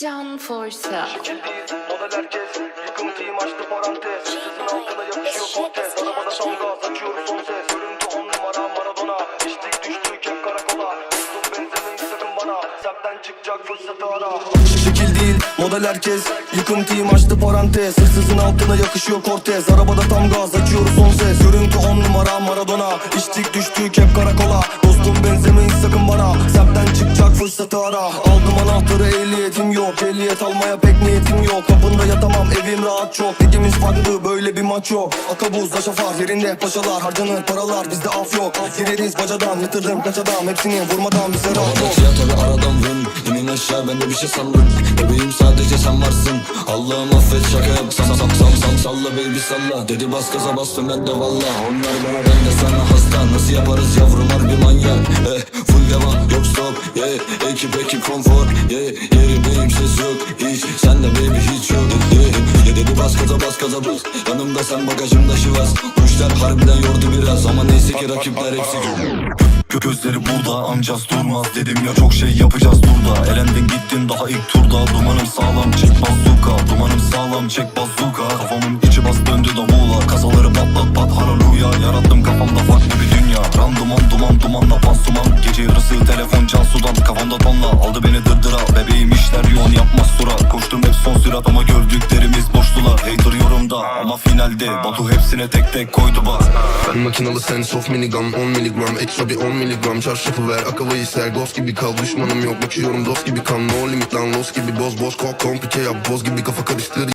Can Forsa. Model herkes. Yıkıntıyım açtı parantez. Sızın altına yakışıyor kortez Arabada tam gaz açıyoruz son ses. Görüntü on numara Maradona. İçtik düştük hep karakola. Dostum benzemeyin bana. Semtten çıkacak fırsatı ara. Şekil değil, model herkes. Yıkıntıyım açtı parantez. Hırsızın altına yakışıyor kortez Arabada tam gaz açıyoruz son ses. Görüntü on numara Maradona. İçtik düştük hep karakola. Dostum benzemeyin fırsatı ara Aldım anahtarı ehliyetim yok. Ehliyet almaya pek niyetim yok. Kapında yatamam evim rahat çok. Ligimiz farklı böyle bir maç yok. Akabuz şafar yerinde paşalar. Harcanır paralar bizde af yok. Gireriz bacadan yatırdım kaç adam. Hepsini vurmadan bize rahat yok Ya tabi aradan vın. İnin aşağı ben de bir şey sallın Bebeğim sadece sen varsın. Allah'ım affet şaka yap. Sam sam sam sam salla baby salla. Dedi bas gaza bastım ben de valla. Onlar bana ben de sana hasta. Nasıl yaparız yeah. Ekip ekip konfor yeah. Yerimdeyim ses yok hiç Sen de baby hiç yok yeah. yeah. Dedi bas gaza bas gaza bas Yanımda sen bagajımda şivas Bu işler harbiden yordu biraz Ama neyse ki rakipler hepsi Gö- Gözleri burada amcaz durmaz Dedim ya çok şey yapacağız turda Elendin gittin daha ilk turda Dumanım sağlam bazuka Sağlam çek bazuka Kafamın içi bas döndü davula. Kasaları patlat pat. Haleluya Yarattım kafamda farklı bir dünya. Randuman duman dumanla pansuman Gece yarısı telefon can sudan. Kafamda tonla aldı beni dırdıra. Bebeğim işler yoğun yapmaz sura. Koştum hep son sürat ama gördüklerimiz boştular Hater yorumda ama finalde. Batu hepsine tek tek koydu bak. Ben makinalı sense of minigun. 10 miligram Ekstra bir 10 miligram Çarşafı ver akavayı ser Ghost gibi kal. Düşmanım yok. Bakıyorum dost gibi kan. No limit lan. Los gibi boz boş kok komplike yap. Boz gibi kafa karıştır